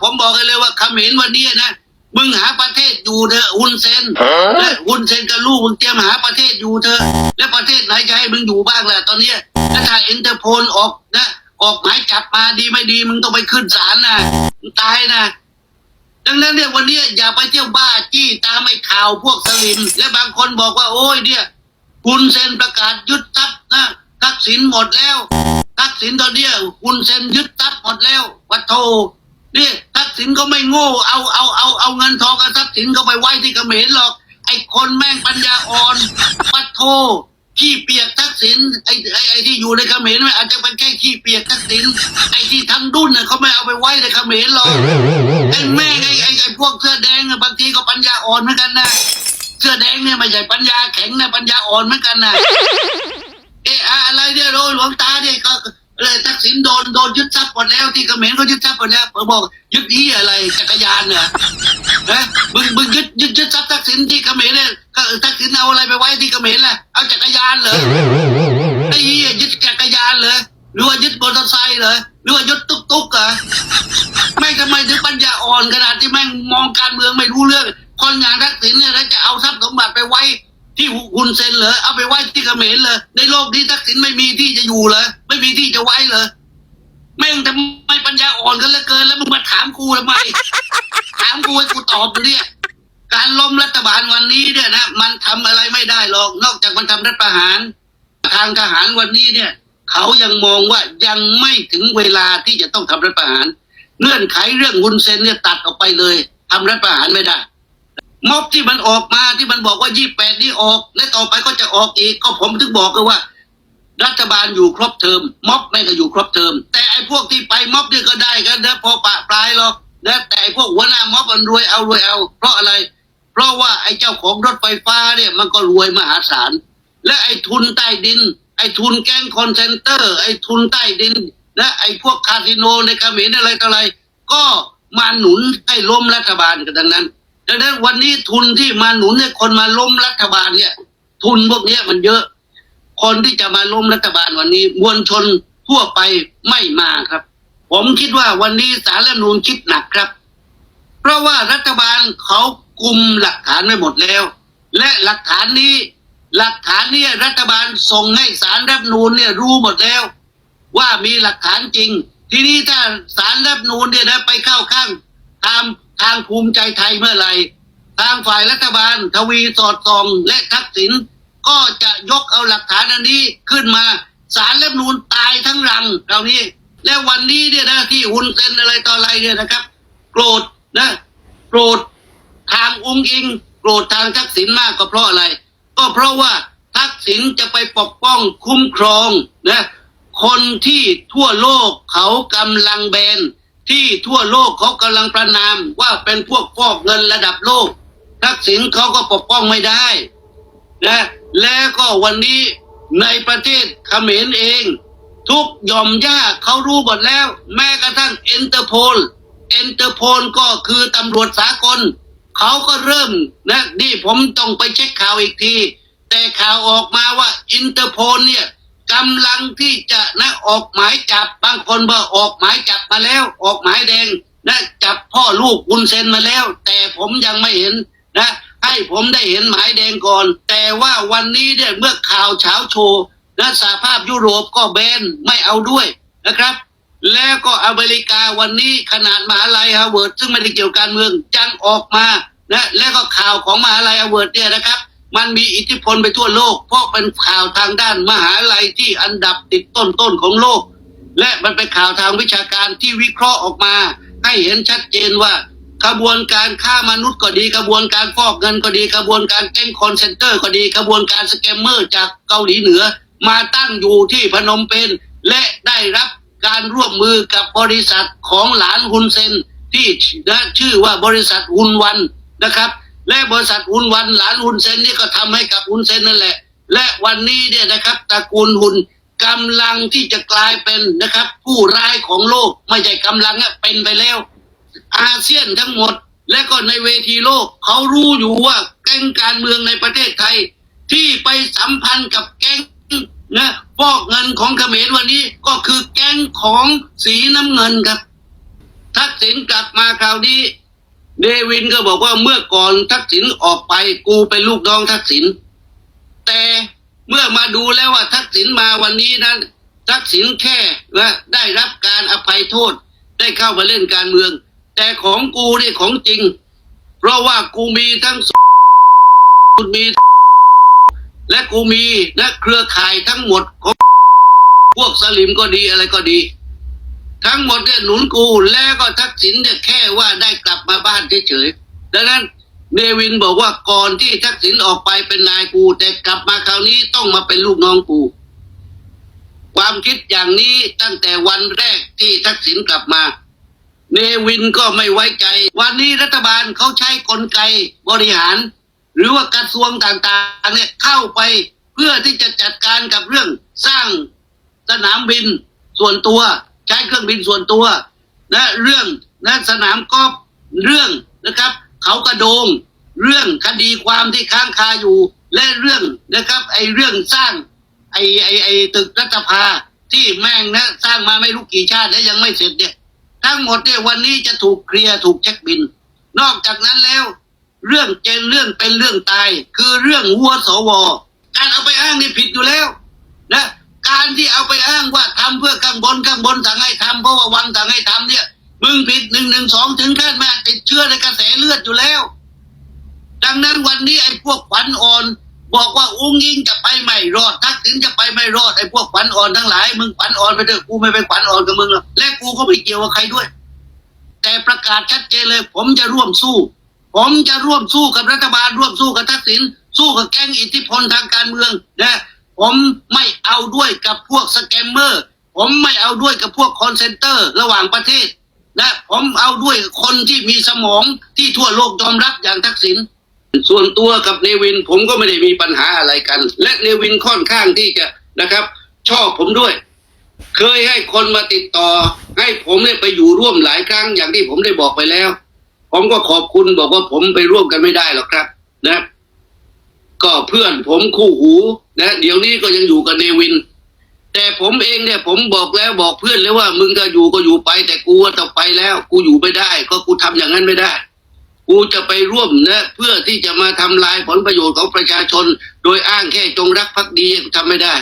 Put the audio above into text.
ผมบอกเลยว่าเขมรวันนี้นะมึงหาประเทศอยู่เถอะฮุนเซนและฮุนเซนกับลูกมึงเตรียมหาประเทศอยู่เถอะและประเทศไหนจะให้มึงอยู่บ้างล่ะตอนเนี้ยแล้วถ้าเอ็นเตอร์โพลออกนะออกหมายจับมาดีไม่ดี มึงต้องไปขึ้นศาลนะมึงตายนะดังนั้นเนี่ยวันนี้อย่าไปเที่ยวบ้าจี้ตามไอ้ข่าวพวกสลิม และบางคนบอกว่า โอ้ยเนี่ยคุณเซนประกาศยึดทรัพย์นะทักษิณหมดแล้วทักษิณตอนเนี้ยคุณเซนยึดทรัพย์หมดแล้ววัดโทนี่ ทักษิณก็ไม่โง่เอาเอาเอาเอาเงินทองกับทรัพย์สินก็ไปไว้ที่เขมรหรอก ไอ้คนแม่งปัญญาอ่อนวัดโทขี้เปียกทักษิณไอ้ไอ้ไอ้ที่อยู่ในเขมรมันอาจจะเป็นแค่ขี้เปียกทักษิณไอ้ที่ทั้งดุนน่ะเขาไม่เอาไปไว้ในเขมรหรอกไอ้แม่งไอ้ไอ้ไอ้พวกเสื้อแดงอะบางทีก็ปัญญาอ่อนเหมือนกันนะเสื้อแดงเนี่ยไม่ใช่ปัญญาแข็งนะปัญญาอ่อนเหมือนกันนะเออะอะไรเนี่ยโดนหลวงตาเนี่ยก็ เลยทักษิณโดนโดนยึดทรัพย์หมดแล้วที่เขมรก็ยึดทรัพย์หมดแล้วผมบอกยึดที่อะไรจักรยานเหรอฮะมึงมึงยึดยึดยึดทรัพย์ทักษิณที่เขมรเนี่ยก็ทักษิณเอาอะไรไปไว้ที่เขมรล่ะเอาจักรยานเหรอไอ้เหี้ยยึดจักรยานเลยหรือว่ายึดมอเตอร์ไซค์เลยหรือว่ายึดตุ๊กตุ๊กเหรอแม่งทำไมถึงปัญญาอ่อนขนาดที่แม่งมองการเมืองไม่รู้เรื่องคนอย่างทักษิณเนี่ยแล้วจะเอาทรัพย์สมบัติไปไว้ ที่หุนเซนเหรอเอาไปไว้ที่เขมรเลยในโลกนี้ทักษิณไม่มีที่จะอยู่เลยไม่มีที่จะไว้เลยแม่งทำไมปัญญาอ่อนกันเหลือเกิน แล้วมึงมาถามกูทำไม ถามกูให้กูตอบเนี่ย การล้มรัฐบาลวันนี้เนี่ยนะมันทำอะไรไม่ได้หรอกนอกจากมันทำรัฐประหาร ทางทหารวันนี้เนี่ย เขายังมองว่ายังไม่ถึงเวลาที่จะต้องทำรัฐประหารเงื่อนไขเรื่องฮุนเซนเนี่ยตัดออกไปเลยทำรัฐประหารไม่ได้ ม็อบที่มันออกมาที่มันบอกว่ายี่แปดนี่ออก และต่อไปก็จะออกอีก ก็ผมถึงบอกกันว่า รัฐบาลอยู่ครบเทอมม็อบไม่ก็อยู่ครบเทอม แต่ไอ้พวกที่ไปม็อบเนี่ยก็ได้กันนะพอปะปลายหรอกนะแต่ไอ้พวกหัวหน้าม็อบมันรวยเอารวยเอา เพราะอะไร เพราะว่าไอ้เจ้าของรถไฟฟ้าเนี่ยมันก็รวยมหาศาลและไอ้ทุนใต้ดิน ไอ้ทุนแก๊งคอนเซนเตอร์ ไอ้ทุนใต้ดินและไอ้พวกคาสิโนในเขมรอะไรต่ออะไร ก็มาหนุนให้ล้มรัฐบาลกันดังนั้น ดังนั้นวันนี้ทุนที่มาหนุนให้คนมาล้มรัฐบาลเนี่ย ทุนพวกนี้มันเยอะ คนที่จะมาล้มรัฐบาลวันนี้ มวลชนทั่วไปไม่มาครับ ผมคิดว่าวันนี้สารรัฐนูญคิดหนักครับ เพราะว่ารัฐบาลเขากุมหลักฐานไว้หมดแล้ว และหลักฐานนี้ หลักฐานนี้รัฐบาลส่งให้สารรัฐนูญเนี่ยรู้หมดแล้ว ว่ามีหลักฐานจริง ทีนี้ถ้าสารรัฐนูญเนี่ยนะไปเข้าข้างทาง ทางภูมิใจไทยเมื่อไหร่ทางฝ่ายรัฐบาล ทวีสอดส่องและทักษิณก็จะยกเอาหลักฐานอันนี้ขึ้นมาสารรัฐธรรมนูญตายทั้งรังคราวนี้ และวันนี้เนี่ยนะที่หุนเซนอะไรต่ออะไรเนี่ยนะครับ โกรธนะโกรธทางองค์อิง โกรธทางทักษิณมากก็เพราะอะไร ก็เพราะว่าทักษิณจะไปปกป้องคุ้มครองนะคนที่ทั่วโลกเขากำลังแบน ที่ทั่วโลกเขากำลังประนามว่าเป็นพวกฟอกเงินระดับโลก ทักษิณเขาก็ปกป้องไม่ได้นะแล้วก็วันนี้ในประเทศเขมรเอง ทุกยอมย่าเขารู้หมดแล้ว แม้กระทั่งเอ็นเตอร์โพลเอ็นเตอร์โพลก็คือตำรวจสากลเขาก็เริ่มนะนี่ผมต้องไปเช็คข่าวอีกที แต่ข่าวออกมาว่าอินเตอร์โพลเนี่ย กำลังที่จะนะออกหมายจับบางคนบอกออกหมายจับมาแล้ว ออกหมายแดงนะจับพ่อลูกอุนเซนมาแล้ว แต่ผมยังไม่เห็นนะให้ผมได้เห็นหมายแดงก่อน แต่ว่าวันนี้เนี่ยเมื่อข่าวเช้าโชว์นะสหภาพยุโรปก็แบนไม่เอาด้วยนะครับ แล้วก็อเมริกาวันนี้ขนาดมหาลัยฮาร์วาร์ดซึ่งไม่ได้เกี่ยวกับการเมืองยังออกมานะแล้วก็ข่าวของมหาลัยฮาร์วาร์ดเนี่ยนะครับ มันมีอิทธิพลไปทั่วโลก เพราะเป็นข่าวทางด้านมหาลัยที่อันดับติดต้นๆของโลก และมันเป็นข่าวทางวิชาการที่วิเคราะห์ออกมา ให้เห็นชัดเจนว่ากระบวนการฆ่ามนุษย์ก็ดีกระบวนการฟอกเงินก็ดีกระบวนการแก๊งคอนเซนเตอร์ก็ดีกระบวนการสแกมเมอร์จากเกาหลีเหนือ มาตั้งอยู่ที่พนมเปญและได้รับการร่วมมือกับบริษัทของหลานฮุนเซนที่ชื่อว่าบริษัทฮุนวันนะครับ และบริษัทฮุนวันหลานฮุนเซนนี่ก็ทำให้กับฮุนเซนนั่นแหละ และวันนี้เนี่ยนะครับตระกูลฮุนกำลังที่จะกลายเป็นนะครับ ผู้ร้ายของโลกไม่ใช่กำลังอะเป็นไปแล้ว อาเซียนทั้งหมด และก็ในเวทีโลกเขารู้อยู่ว่าแก๊งการเมืองในประเทศไทย ที่ไปสัมพันธ์กับแก๊งนะฟอกเงินของเขมรวันนี้ก็คือแก๊งของสีน้ำเงินครับทักษิณกลับมาคราวนี้ เนวินก็บอกว่าเมื่อก่อนทักษิณออกไปกูเป็นลูกน้องทักษิณแต่เมื่อมาดูแล้วว่าทักษิณมาวันนี้นั้น ทักษิณแค่ว่าได้รับการอภัยโทษได้เข้ามาเล่นการเมือง แต่ของกูนี่ของจริง เพราะว่ากูมีทั้งกูมี และกูมีนะเครือข่ายทั้งหมดของพวกสลิมก็ดีอะไรก็ดี ทั้งหมดเนี่ยหนุนกูแล้วก็ทักษิณเนี่ยแค่ว่าได้กลับมาบ้านเฉยๆดังนั้นเนวินบอกว่าก่อนที่ทักษิณออกไปเป็นนายกู แต่กลับมาคราวนี้ต้องมาเป็นลูกน้องกู ความคิดอย่างนี้ตั้งแต่วันแรกที่ทักษิณกลับมา เนวินก็ไม่ไว้ใจ วันนี้รัฐบาลเขาใช้กลไกบริหาร หรือว่ากระทรวงต่างๆเนี่ยเข้าไปเพื่อที่จะจัดการกับเรื่องสร้างสนามบินส่วนตัว ใช้เครื่องบินส่วนตัวนะเรื่องนะสนามกอล์ฟเรื่องนะครับ เขากระโดง เรื่องคดีความที่ค้างคาอยู่ และเรื่องนะครับไอเรื่องสร้างไอไอไอตึกรัฐภาที่แม่งนะสร้างมาไม่รู้กี่ชาติและยังไม่เสร็จเนี่ยทั้งหมดเนี่ยวันนี้จะถูกเคลียร์ถูกเช็คบิน นอกจากนั้นแล้ว เรื่องเจนเรื่องเป็นเรื่องตาย คือเรื่องหัวสวการเอาไปอ้างนี่ผิดอยู่แล้ว นะ การที่เอาไปอ้างว่าทำเพื่อข้างบนข้างบนสั่งให้ทำเพราะว่าวังสั่งให้ทำเนี่ย มึงผิดหนึ่งหนึ่งสองถึงขั้นแม่ติดเชื้อในกระแสเลือดอยู่แล้ว ดังนั้นวันนี้ไอ้พวกขวัญอ่อน บอกว่าอุ้งยิงจะไปไม่รอดทักษิณจะไปไม่รอดไอ้พวกขวัญอ่อนทั้งหลายมึงขวัญอ่อนไปเถอะกูไม่ไปขวัญอ่อนกับมึงหรอกและกูก็ไม่เกี่ยวกับใครด้วย แต่ประกาศชัดเจนเลย ผมจะร่วมสู้ ผมจะร่วมสู้กับรัฐบาลร่วมสู้กับทักษิณสู้กับแก๊งอิทธิพลทางการเมืองนะ ผมไม่เอาด้วยกับพวกสแกมเมอร์ ผมไม่เอาด้วยกับพวกคอนเซนเตอร์ระหว่างประเทศนะผมเอาด้วยคนที่มีสมองที่ทั่วโลกยอมรับอย่างทักษิณส่วนตัวกับเนวินผมก็ไม่ได้มีปัญหาอะไรกัน และเนวินค่อนข้างที่จะนะครับ ชอบผมด้วย เคยให้คนมาติดต่อ ให้ผมเนี่ยไปอยู่ร่วมหลายครั้งอย่างที่ผมได้บอกไปแล้ว ผมก็ขอบคุณบอกว่าผมไปร่วมกันไม่ได้หรอกครับ นะ ก็เพื่อนผมคู่หู นะเดี๋ยวนี้ก็ยังอยู่กับเนวิน แต่ผมเองเนี่ยผมบอกแล้วบอกเพื่อนแล้วว่า มึงก็อยู่ก็อยู่ไป แต่กูว่าต้องไปแล้ว กูอยู่ไม่ได้ ก็กูทำอย่างนั้นไม่ได้ กูจะไปร่วมนะเพื่อที่จะมาทำลายผลประโยชน์ของประชาชน โดยอ้างแค่จงรักภักดีทำไม่ได้